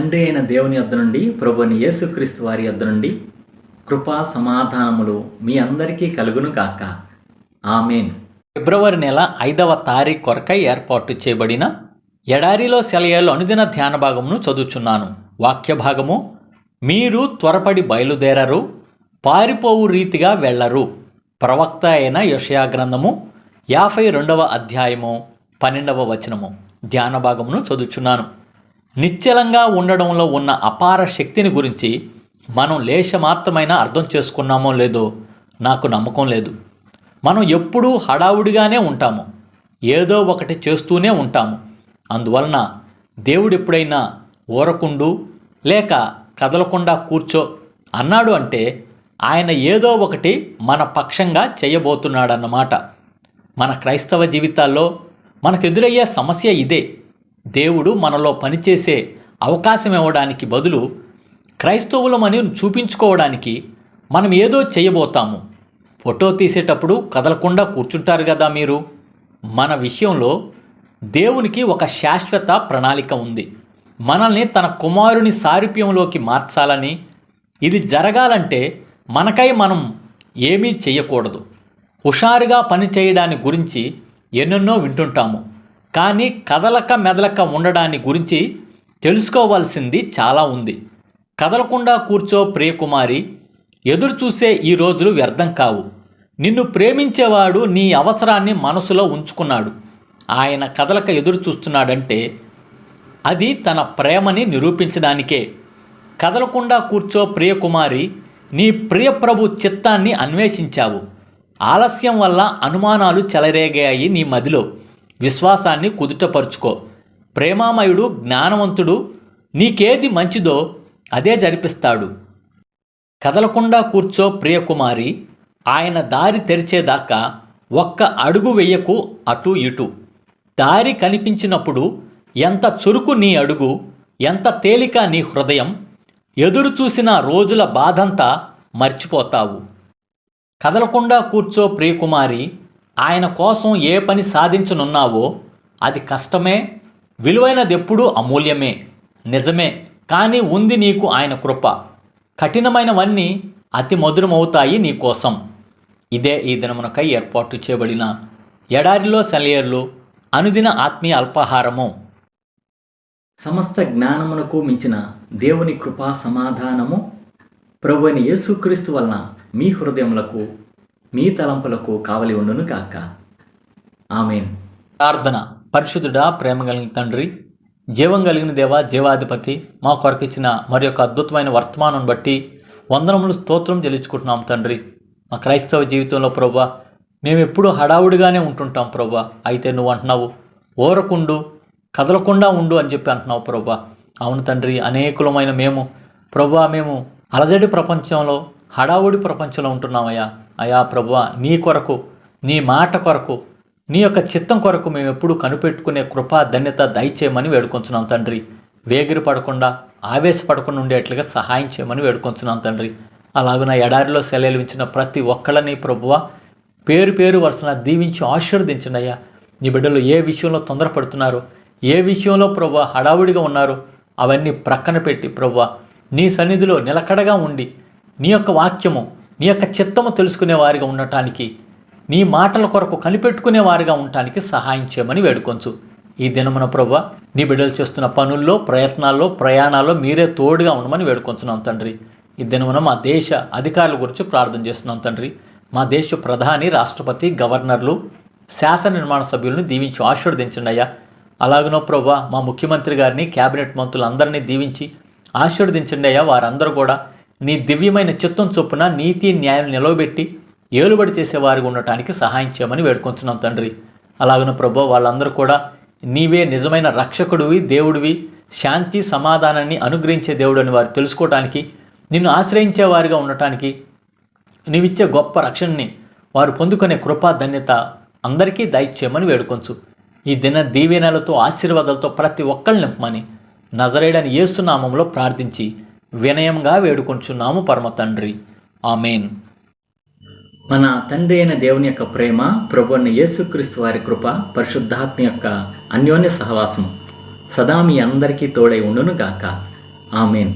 తండ్రి అయిన దేవుని యొద్ద నుండి ప్రభుని యేసుక్రీస్తు వారి యొద్ద నుండి కృపా సమాధానములు మీ అందరికీ కలుగును కాక ఆమెన్. ఫిబ్రవరి నెల ఐదవ తారీఖు కొరకై ఏర్పాటు చేయబడిన ఎడారిలో సెలయేలు అనుదిన ధ్యాన భాగమును చదువుచున్నాను. వాక్య భాగము మీరు త్వరపడి బయలుదేరరు పారిపోవు రీతిగా వెళ్ళరు. ప్రవక్త అయిన యషయా గ్రంథము యాభై రెండవ అధ్యాయము పన్నెండవ వచనము ధ్యాన భాగమును చదువుచున్నాను. నిశ్చలంగా ఉండడంలో ఉన్న అపార శక్తిని గురించి మనం లేశమాత్రమైనా అర్థం చేసుకున్నామో లేదో నాకు నమ్మకం లేదు. మనం ఎప్పుడూ హడావుడిగానే ఉంటాము. ఏదో ఒకటి చేస్తూనే ఉంటాము. అందువలన దేవుడు ఎప్పుడైనా ఊరకుండు లేక కదలకుండా కూర్చో అన్నాడు అంటే ఆయన ఏదో ఒకటి మన పక్షంగా చేయబోతున్నాడన్నమాట. మన క్రైస్తవ జీవితాల్లో మనకు ఎదురయ్యే సమస్య ఇదే. దేవుడు మనలో పనిచేసే అవకాశం ఇవ్వడానికి బదులు క్రైస్తవులమని చూపించుకోవడానికి మనం ఏదో చేయబోతాము. ఫోటో తీసేటప్పుడు కదలకుండా కూర్చుంటారు కదా మీరు. మన విషయంలో దేవునికి ఒక శాశ్వత ప్రణాళిక ఉంది. మనల్ని తన కుమారుని సారూప్యంలోకి మార్చాలని ఇది జరగాలంటే మనకై మనం ఏమీ చేయకూడదు. హుషారుగా పనిచేయడాని గురించి ఎన్నెన్నో వింటుంటాము. కానీ కదలక మెదలక ఉండడాన్ని గురించి తెలుసుకోవాల్సింది చాలా ఉంది. కదలకుండా కూర్చో ప్రియకుమారి ఎదురు చూసే ఈ రోజులు వ్యర్థం కావు. నిన్ను ప్రేమించేవాడు నీ అవసరాన్ని మనసులో ఉంచుకున్నాడు. ఆయన కదలక ఎదురు చూస్తున్నాడంటే అది తన ప్రేమని నిరూపించడానికే. కదలకుండా కూర్చో ప్రియకుమారి నీ ప్రియప్రభు చిత్తాన్ని అన్వేషించావు. ఆలస్యం వల్ల అనుమానాలు చెలరేగాయి నీ మదిలో. విశ్వాసాన్ని కుదుటపరుచుకో. ప్రేమామయుడు జ్ఞానవంతుడు నీకేది మంచిదో అదే జరిపిస్తాడు. కదలకుండా కూర్చో ప్రియకుమారి ఆయన దారి తెరిచేదాకా ఒక్క అడుగు వెయ్యకు అటు ఇటు. దారి కనిపించినప్పుడు ఎంత చురుకు నీ అడుగు ఎంత తేలిక నీ హృదయం ఎదురు చూసిన రోజుల బాధంతా మర్చిపోతావు. కదలకుండా కూర్చో ప్రియకుమారి ఆయన కోసం ఏ పని సాధించనున్నావో అది కష్టమే విలువైనదెప్పుడూ అమూల్యమే నిజమే కానీ ఉంది నీకు ఆయన కృప. కఠినమైనవన్నీ అతి మధురమవుతాయి నీకోసం ఇదే ఈ దినమునకై ఏర్పాటు చేయబడిన ఎడారిలో సెలయర్లు అనుదిన ఆత్మీయ అల్పాహారము. సమస్త జ్ఞానమునకు మించిన దేవుని కృపా సమాధానము ప్రభుని యేసుక్రీస్తు వలన మీ హృదయములకు మీ తలంపులకు కావలి ఉండును కాక ఆమెన్. ప్రార్థన. పరిశుద్ధుడా ప్రేమ కలిగిన తండ్రి జీవం కలిగిన దేవ జీవాధిపతి మా కొరకు ఇచ్చిన మరి యొక్క అద్భుతమైన వర్తమానం బట్టి వందనములు స్తోత్రం చెల్లించుకుంటున్నాం తండ్రి. మా క్రైస్తవ జీవితంలో ప్రభా మేము ఎప్పుడూ హడావుడిగానే ఉంటుంటాం ప్రభా. అయితే నువ్వు అంటున్నావు ఓరకుండు కదలకుండా ఉండు అని చెప్పి అంటున్నావు ప్రభా. అవును తండ్రి అనేకులమైన మేము ప్రభా మేము అలజడి ప్రపంచంలో హడావుడి ప్రపంచంలో ఉంటున్నామయ్యా. అయా ప్రభువ నీ కొరకు నీ మాట కొరకు నీ యొక్క చిత్తం కొరకు మేము ఎప్పుడు కనిపెట్టుకునే కృపా ధన్యత దయచేయమని వేడుకొంచున్నాం తండ్రి. వేగిరి పడకుండా ఆవేశపడకుండా ఉండేట్లుగా సహాయం చేయమని వేడుకొంచున్నాం తండ్రి. అలాగున ఎడారిలో సెలవులు ప్రతి ఒక్కళ్ళని ప్రభువ పేరు పేరు వరుసన దీవించి ఆశీర్వదించినయ్యా నీ బిడ్డలు ఏ విషయంలో తొందరపడుతున్నారు ఏ విషయంలో ప్రభు హడావుడిగా ఉన్నారు అవన్నీ ప్రక్కన పెట్టి ప్రభు నీ సన్నిధిలో నిలకడగా ఉండి నీ యొక్క వాక్యము నీ యొక్క చిత్తము తెలుసుకునే వారిగా ఉండటానికి నీ మాటల కొరకు కనిపెట్టుకునే వారిగా ఉండటానికి సహాయం చేయమని వేడుకొంచు. ఈ దినమున ప్రభు నీ బిడ్డలు చేస్తున్న పనుల్లో ప్రయత్నాల్లో ప్రయాణాల్లో మీరే తోడుగా ఉండమని వేడుకొంచున్నాం తండ్రి. ఈ దినమున మా దేశ అధికారుల గురించి ప్రార్థన చేస్తున్నాం తండ్రి. మా దేశ ప్రధాని రాష్ట్రపతి గవర్నర్లు శాసన నిర్మాణ సభ్యులను దీవించి ఆశీర్వదించండి అయ్యా. అలాగనో ప్రభా మా ముఖ్యమంత్రి గారిని క్యాబినెట్ మంత్రులందరినీ దీవించి ఆశీర్వదించండి అయ్యా. వారందరూ కూడా నీ దివ్యమైన చిత్తం చొప్పున నీతి న్యాయం నిలవబెట్టి ఏలుబడి చేసేవారిగా ఉండటానికి సహాయం చేయమని వేడుకొంచున్నాం తండ్రి. అలాగన ప్రభు వాళ్ళందరూ కూడా నీవే నిజమైన రక్షకుడివి దేవుడివి శాంతి సమాధానాన్ని అనుగ్రహించే దేవుడు అని వారు తెలుసుకోవటానికి నిన్ను ఆశ్రయించేవారిగా ఉండటానికి నీవిచ్చే గొప్ప రక్షణని వారు పొందుకునే కృపా ధన్యత అందరికీ దయచేయమని వేడుకొంచు. ఈ దిన దీవెనలతో ఆశీర్వాదాలతో ప్రతి ఒక్కళ్ళు నింపమని నజరేడని ఏసునామంలో ప్రార్థించి వినయంగా వేడుకొంచున్నాము పరమ తండ్రి. ఆమెన్. మన తండ్రి అయిన దేవుని యొక్క ప్రేమ ప్రభుని యేసుక్రీస్తు వారి కృప పరిశుద్ధాత్మ యొక్క అన్యోన్య సహవాసము సదా మీ అందరికీ తోడై ఉండును గాక ఆమెన్.